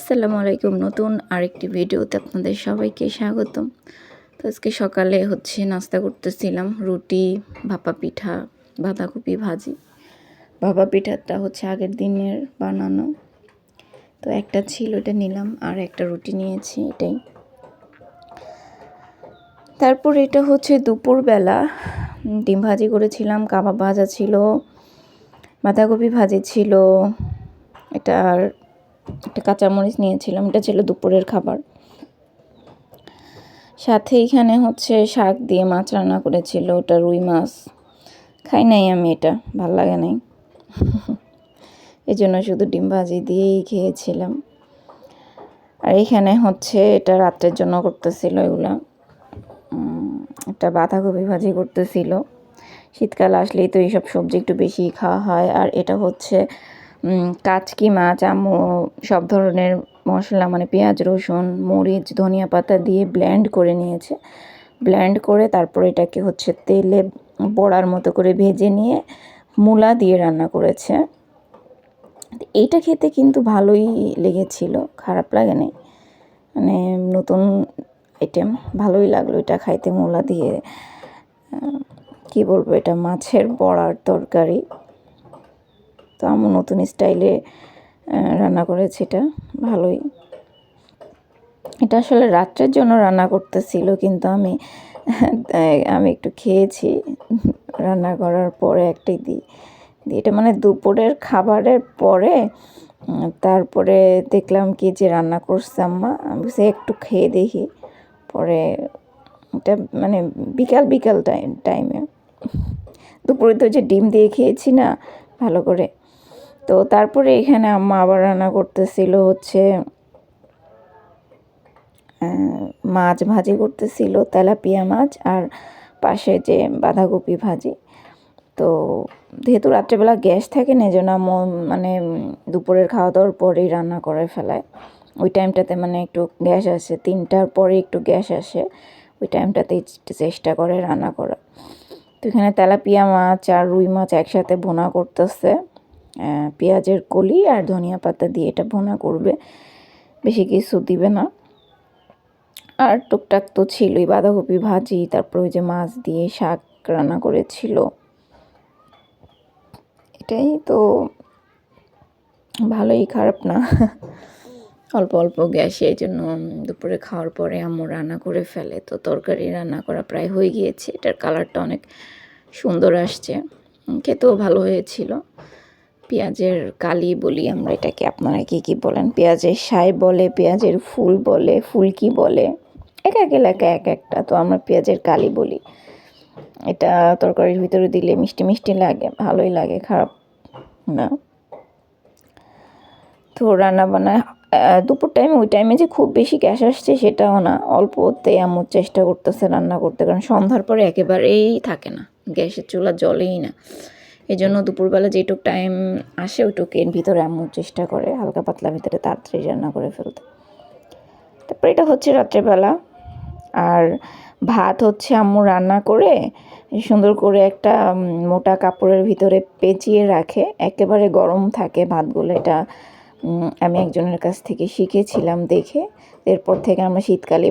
আসসালামু আলাইকুম। নতুন আরেকটি ভিডিওতে আপনাদের সবাইকে স্বাগতম। তো আজকে সকালে হচ্ছে নাস্তা করতেছিলাম, রুটি, ভাপা পিঠা, বাঁধাকপি ভাজি। ভাপা পিঠাটা হচ্ছে আগের দিনের বানানো। তো একটা ছিল, এটা নিলাম, আর একটা রুটি নিয়েছি এটাই। তারপর এটা হচ্ছে দুপুরবেলা, ডিম ভাজি করেছিলাম, কাবাব ভাজা ছিল, বাঁধাকপি ভাজি ছিল, এটা আর একটা কাঁচামরিচ নিয়েছিলাম, এটা ছিল দুপুরের খাবার। সাথে এখানে হচ্ছে শাক দিয়ে মাছ রান্না করেছিল, ওটা রুই মাছ। খাই নাই আমি এটা, ভালো লাগে নাই। এই জন্য শুধু ডিম ভাজি দিয়েই খেয়েছিলাম। আর এখানে হচ্ছে এটা রাত্রের জন্য করতেছিল এগুলা। একটা বাঁধাকপি ভাজি করতেছিল। শীতকাল আসলেই তো এইসব সবজি একটু বেশি খাওয়া হয়। আর এটা হচ্ছে কাচকি, মাছ আম্মু সব ধরনের মশলা মানে পেঁয়াজ, রসুন, মরিচ, ধনিয়া পাতা দিয়ে ব্ল্যান্ড করে নিয়েছে। ব্ল্যান্ড করে তারপর এটাকে হচ্ছে তেলে বড়ার মতো করে ভেজে নিয়ে মূলা দিয়ে রান্না করেছে। এইটা খেতে কিন্তু ভালোই লেগেছিল, খারাপ লাগেনি মানে নতুন আইটেম ভালোই লাগল এটা খাইতে মূলা দিয়ে। কি বলব এটা, মাছের বড়ার তরকারি। তো আমি নতুন স্টাইলে রান্না করেছি এটা, ভালোই। এটা আসলে রাত্রের জন্য রান্না করতেছিল, কিন্তু আমি আমি একটু খেয়েছি, রান্না করার পরে একটাই দিই এটা মানে দুপুরের খাবারের পরে, তারপরে দেখলাম কি যে রান্না করছে আম্মা, আমি সে একটু খেয়ে দেখি, পরে এটা মানে বিকাল বিকাল টাইম টাইমে দুপুরে তো যে ডিম দিয়ে খেয়েছি না, ভালো করে তো তারপরে এখানে আম্মা আবার রান্না করতেছিল হচ্ছে মাছ ভাজি করতেছিল, তেলাপিয়া মাছ আর পাশে যে বাঁধাকপি ভাজি। তো যেহেতু রাত্রেবেলা গ্যাস থাকে না জন্য মানে দুপুরের খাওয়া দাওয়ার পরেই রান্না করে ফেলায়। ওই টাইমটাতে মানে একটু গ্যাস আসে, তিনটার পরে একটু গ্যাস আসে, ওই টাইমটাতেই চেষ্টা করে রান্না করা। তো এখানে তেলাপিয়া মাছ আর রুই মাছ একসাথে ভোনা করতেছে। পেঁয়াজের কলি আর ধনিয়া পাতা দিয়ে এটা ভোনা করবে। বেশি কিছু দিবে না। আর টুকটাক তো ছিলই, বাঁধাকপি ভাজি, তারপর ওই যে মাছ দিয়ে শাক রান্না করেছিল। এটাই তো ভালোই খারাপ না। অল্প অল্প গ্যাসে এই জন্য দুপুরে খাওয়ার পরে আম্মু রান্না করে ফেলে। তো তরকারি রান্না করা প্রায় হয়ে গিয়েছে। এটার কালারটা অনেক সুন্দর আসছে। খেতেও ভালো হয়েছিল। পেঁয়াজের কালি বলি আমরা এটাকে, আপনারা কী কী বলেন? পেঁয়াজের সাই বলে, পেঁয়াজের ফুল বলে, ফুলকি বলে এক এক এলাকায় এক একটা। তো আমরা পেঁয়াজের কালি বলি। এটা তরকারির ভিতরে দিলে মিষ্টি মিষ্টি লাগে, ভালোই লাগে, খারাপ না। তো রান্না বান্না দুপুর টাইমে ওই টাইমে যে খুব বেশি গ্যাস আসছে সেটাও না। অল্পতেই আম্মুর চেষ্টা করতেছে রান্না করতে, কারণ সন্ধ্যার পরে একেবারেই থাকে না। গ্যাসের চুলা জলেই না। এই জন্য দুপুরবেলা যেটুক টাইম আসে, ওইটুক এর ভিতরে আম্মু চেষ্টা করে হালকা পাতলা ভিতরে তাড়াতাড়ি রান্না করে ফেলতে। তারপরে এটা হচ্ছে রাত্রেবেলা। আর ভাত হচ্ছে আম্মু রান্না করে সুন্দর করে একটা মোটা কাপড়ের ভিতরে পেঁচিয়ে রাখে। একেবারে গরম থাকে ভাতগুলো, এটা আমি একজনের কাছ থেকে শিখেছিলাম দেখে। এরপর থেকে আমরা শীতকালে